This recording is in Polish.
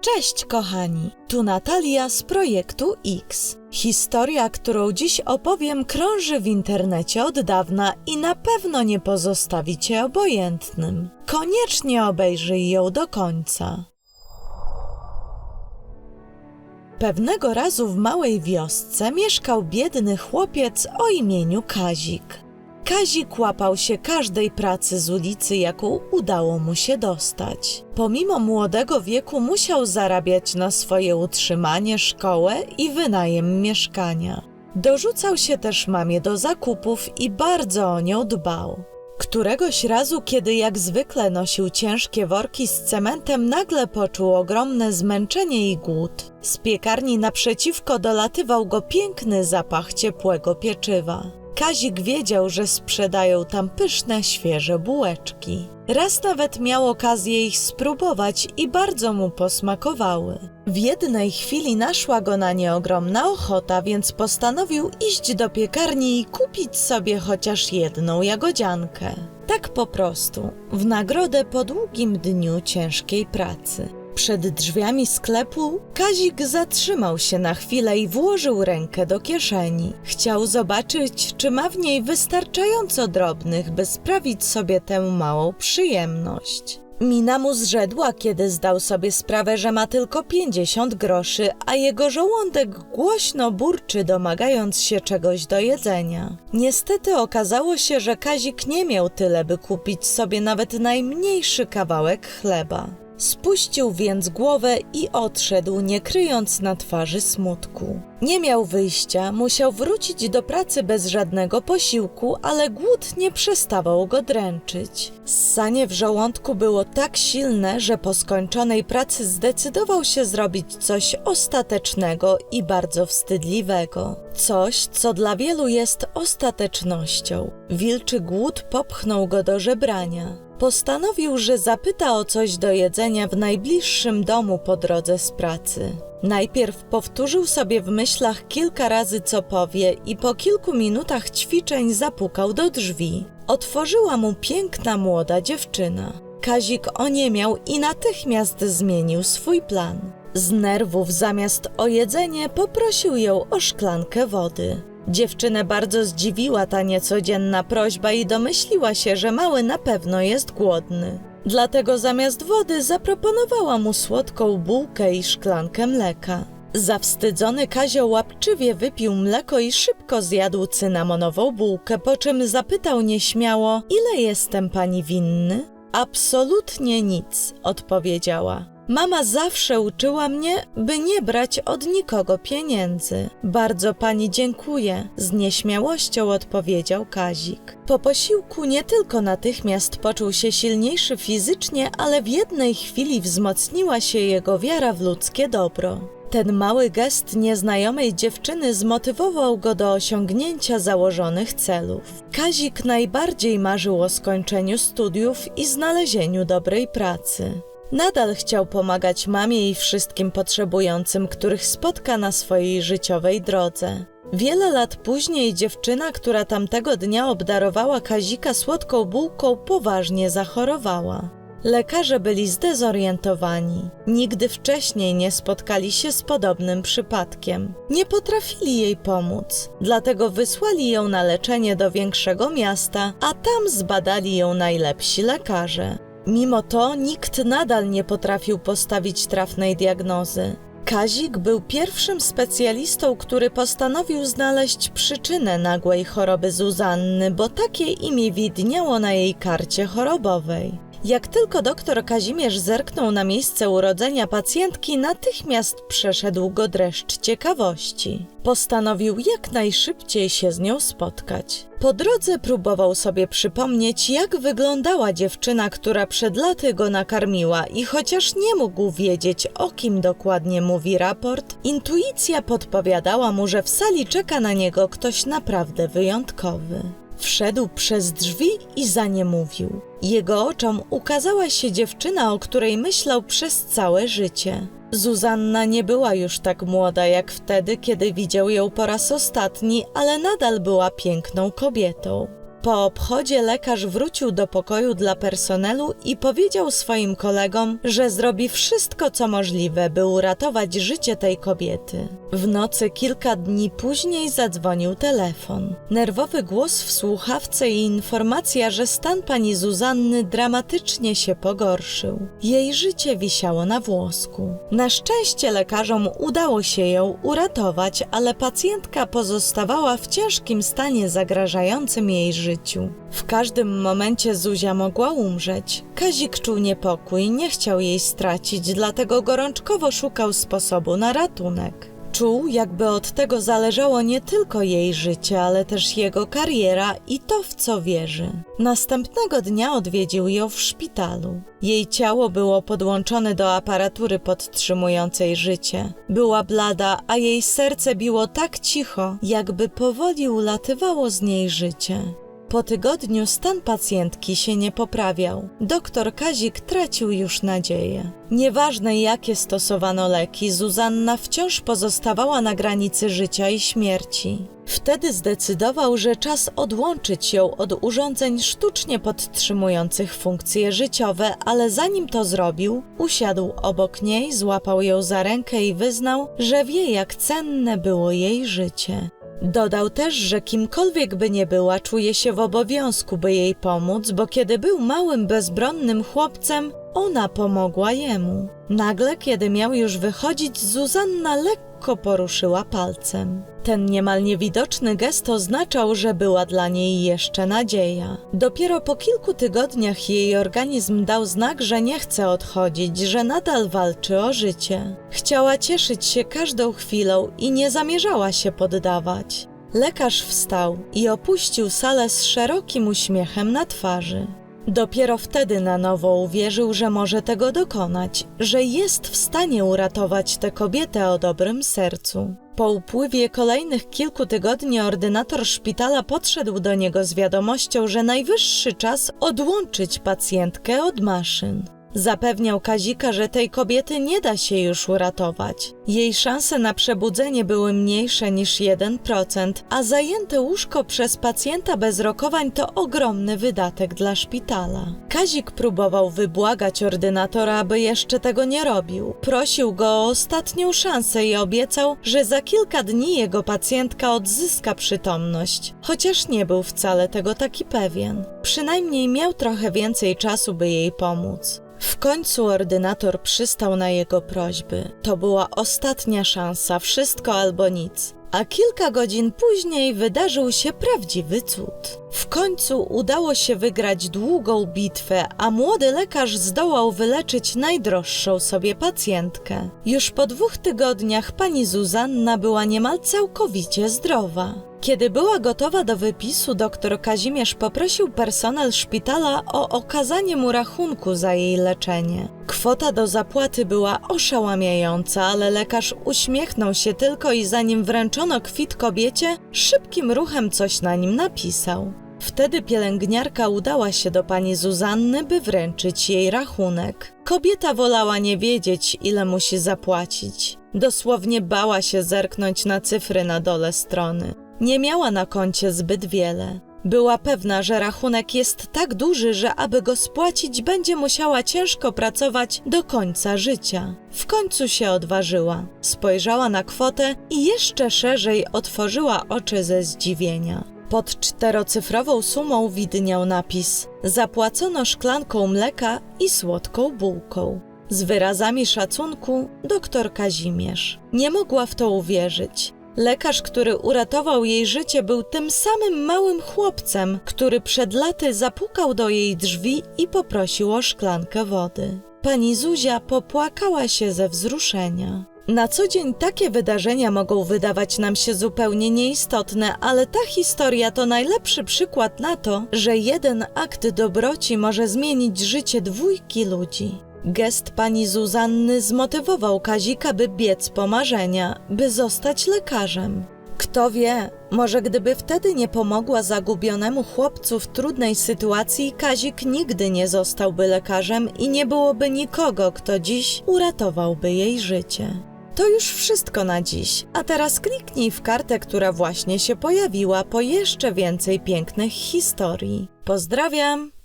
Cześć kochani, tu Natalia z projektu X. Historia, którą dziś opowiem, krąży w internecie od dawna i na pewno nie pozostawi cię obojętnym. Koniecznie obejrzyj ją do końca. Pewnego razu w małej wiosce mieszkał biedny chłopiec o imieniu Kazik. Kazik łapał się każdej pracy z ulicy, jaką udało mu się dostać. Pomimo młodego wieku musiał zarabiać na swoje utrzymanie, szkołę i wynajem mieszkania. Dorzucał się też mamie do zakupów i bardzo o nią dbał. Któregoś razu, kiedy jak zwykle nosił ciężkie worki z cementem, nagle poczuł ogromne zmęczenie i głód. Z piekarni naprzeciwko dolatywał go piękny zapach ciepłego pieczywa. Kazik wiedział, że sprzedają tam pyszne, świeże bułeczki. Raz nawet miał okazję ich spróbować i bardzo mu posmakowały. W jednej chwili naszła go na nie ogromna ochota, więc postanowił iść do piekarni i kupić sobie chociaż jedną jagodziankę. Tak po prostu, w nagrodę po długim dniu ciężkiej pracy. Przed drzwiami sklepu Kazik zatrzymał się na chwilę i włożył rękę do kieszeni. Chciał zobaczyć, czy ma w niej wystarczająco drobnych, by sprawić sobie tę małą przyjemność. Mina mu zrzedła, kiedy zdał sobie sprawę, że ma tylko 50 groszy, a jego żołądek głośno burczy, domagając się czegoś do jedzenia. Niestety okazało się, że Kazik nie miał tyle, by kupić sobie nawet najmniejszy kawałek chleba. Spuścił więc głowę i odszedł, nie kryjąc na twarzy smutku. Nie miał wyjścia, musiał wrócić do pracy bez żadnego posiłku, ale głód nie przestawał go dręczyć. Ssanie w żołądku było tak silne, że po skończonej pracy zdecydował się zrobić coś ostatecznego i bardzo wstydliwego. Coś, co dla wielu jest ostatecznością. Wilczy głód popchnął go do żebrania. Postanowił, że zapyta o coś do jedzenia w najbliższym domu po drodze z pracy. Najpierw powtórzył sobie w myślach kilka razy, co powie, i po kilku minutach ćwiczeń zapukał do drzwi. Otworzyła mu piękna młoda dziewczyna. Kazik oniemiał i natychmiast zmienił swój plan. Z nerwów zamiast o jedzenie poprosił ją o szklankę wody. Dziewczynę bardzo zdziwiła ta niecodzienna prośba i domyśliła się, że mały na pewno jest głodny. Dlatego zamiast wody zaproponowała mu słodką bułkę i szklankę mleka. Zawstydzony Kazio łapczywie wypił mleko i szybko zjadł cynamonową bułkę, po czym zapytał nieśmiało: Ile jestem pani winny? Absolutnie nic, odpowiedziała. Mama zawsze uczyła mnie, by nie brać od nikogo pieniędzy. Bardzo pani dziękuję, z nieśmiałością odpowiedział Kazik. Po posiłku nie tylko natychmiast poczuł się silniejszy fizycznie, ale w jednej chwili wzmocniła się jego wiara w ludzkie dobro. Ten mały gest nieznajomej dziewczyny zmotywował go do osiągnięcia założonych celów. Kazik najbardziej marzył o skończeniu studiów i znalezieniu dobrej pracy. Nadal chciał pomagać mamie i wszystkim potrzebującym, których spotka na swojej życiowej drodze. Wiele lat później dziewczyna, która tamtego dnia obdarowała Kazika słodką bułką, poważnie zachorowała. Lekarze byli zdezorientowani. Nigdy wcześniej nie spotkali się z podobnym przypadkiem. Nie potrafili jej pomóc, dlatego wysłali ją na leczenie do większego miasta, a tam zbadali ją najlepsi lekarze. Mimo to nikt nadal nie potrafił postawić trafnej diagnozy. Kazik był pierwszym specjalistą, który postanowił znaleźć przyczynę nagłej choroby Zuzanny, bo takie imię widniało na jej karcie chorobowej. Jak tylko doktor Kazimierz zerknął na miejsce urodzenia pacjentki, natychmiast przeszedł go dreszcz ciekawości. Postanowił jak najszybciej się z nią spotkać. Po drodze próbował sobie przypomnieć, jak wyglądała dziewczyna, która przed laty go nakarmiła, i chociaż nie mógł wiedzieć, o kim dokładnie mówi raport, intuicja podpowiadała mu, że w sali czeka na niego ktoś naprawdę wyjątkowy. Wszedł przez drzwi i za nie mówił. Jego oczom ukazała się dziewczyna, o której myślał przez całe życie. Zuzanna nie była już tak młoda jak wtedy, kiedy widział ją po raz ostatni, ale nadal była piękną kobietą. Po obchodzie lekarz wrócił do pokoju dla personelu i powiedział swoim kolegom, że zrobi wszystko, co możliwe, by uratować życie tej kobiety. W nocy kilka dni później zadzwonił telefon. Nerwowy głos w słuchawce i informacja, że stan pani Zuzanny dramatycznie się pogorszył. Jej życie wisiało na włosku. Na szczęście lekarzom udało się ją uratować, ale pacjentka pozostawała w ciężkim stanie zagrażającym jej życiu. W każdym momencie Zuzia mogła umrzeć. Kazik czuł niepokój, nie chciał jej stracić, dlatego gorączkowo szukał sposobu na ratunek. Czuł, jakby od tego zależało nie tylko jej życie, ale też jego kariera i to, w co wierzy. Następnego dnia odwiedził ją w szpitalu. Jej ciało było podłączone do aparatury podtrzymującej życie. Była blada, a jej serce biło tak cicho, jakby powoli ulatywało z niej życie. Po tygodniu stan pacjentki się nie poprawiał. Doktor Kazik tracił już nadzieję. Nieważne jakie stosowano leki, Zuzanna wciąż pozostawała na granicy życia i śmierci. Wtedy zdecydował, że czas odłączyć ją od urządzeń sztucznie podtrzymujących funkcje życiowe, ale zanim to zrobił, usiadł obok niej, złapał ją za rękę i wyznał, że wie, jak cenne było jej życie. Dodał też, że kimkolwiek by nie była, czuje się w obowiązku, by jej pomóc, bo kiedy był małym, bezbronnym chłopcem, ona pomogła jemu. Nagle, kiedy miał już wychodzić, Zuzanna lekko poruszyła palcem. Ten niemal niewidoczny gest oznaczał, że była dla niej jeszcze nadzieja. Dopiero po kilku tygodniach jej organizm dał znak, że nie chce odchodzić, że nadal walczy o życie. Chciała cieszyć się każdą chwilą i nie zamierzała się poddawać. Lekarz wstał i opuścił salę z szerokim uśmiechem na twarzy. Dopiero wtedy na nowo uwierzył, że może tego dokonać, że jest w stanie uratować tę kobietę o dobrym sercu. Po upływie kolejnych kilku tygodni ordynator szpitala podszedł do niego z wiadomością, że najwyższy czas odłączyć pacjentkę od maszyn. Zapewniał Kazika, że tej kobiety nie da się już uratować. Jej szanse na przebudzenie były mniejsze niż 1%, a zajęte łóżko przez pacjenta bez rokowań to ogromny wydatek dla szpitala. Kazik próbował wybłagać ordynatora, aby jeszcze tego nie robił. Prosił go o ostatnią szansę i obiecał, że za kilka dni jego pacjentka odzyska przytomność, chociaż nie był wcale tego taki pewien. Przynajmniej miał trochę więcej czasu, by jej pomóc. W końcu ordynator przystał na jego prośby. To była ostatnia szansa, wszystko albo nic. A kilka godzin później wydarzył się prawdziwy cud. W końcu udało się wygrać długą bitwę, a młody lekarz zdołał wyleczyć najdroższą sobie pacjentkę. Już po dwóch tygodniach pani Zuzanna była niemal całkowicie zdrowa. Kiedy była gotowa do wypisu, doktor Kazimierz poprosił personel szpitala o okazanie mu rachunku za jej leczenie. Kwota do zapłaty była oszałamiająca, ale lekarz uśmiechnął się tylko i zanim wręczono kwit kobiecie, szybkim ruchem coś na nim napisał. Wtedy pielęgniarka udała się do pani Zuzanny, by wręczyć jej rachunek. Kobieta wolała nie wiedzieć, ile musi zapłacić. Dosłownie bała się zerknąć na cyfry na dole strony. Nie miała na koncie zbyt wiele. Była pewna, że rachunek jest tak duży, że aby go spłacić, będzie musiała ciężko pracować do końca życia. W końcu się odważyła, spojrzała na kwotę i jeszcze szerzej otworzyła oczy ze zdziwienia. Pod czterocyfrową sumą widniał napis: Zapłacono szklanką mleka i słodką bułką. Z wyrazami szacunku doktor Kazimierz. Nie mogła w to uwierzyć. Lekarz, który uratował jej życie, był tym samym małym chłopcem, który przed laty zapukał do jej drzwi i poprosił o szklankę wody. Pani Zuzia popłakała się ze wzruszenia. Na co dzień takie wydarzenia mogą wydawać nam się zupełnie nieistotne, ale ta historia to najlepszy przykład na to, że jeden akt dobroci może zmienić życie dwójki ludzi. Gest pani Zuzanny zmotywował Kazika, by biec po marzenia, by zostać lekarzem. Kto wie, może gdyby wtedy nie pomogła zagubionemu chłopcu w trudnej sytuacji, Kazik nigdy nie zostałby lekarzem i nie byłoby nikogo, kto dziś uratowałby jej życie. To już wszystko na dziś. A teraz kliknij w kartę, która właśnie się pojawiła po jeszcze więcej pięknych historii. Pozdrawiam!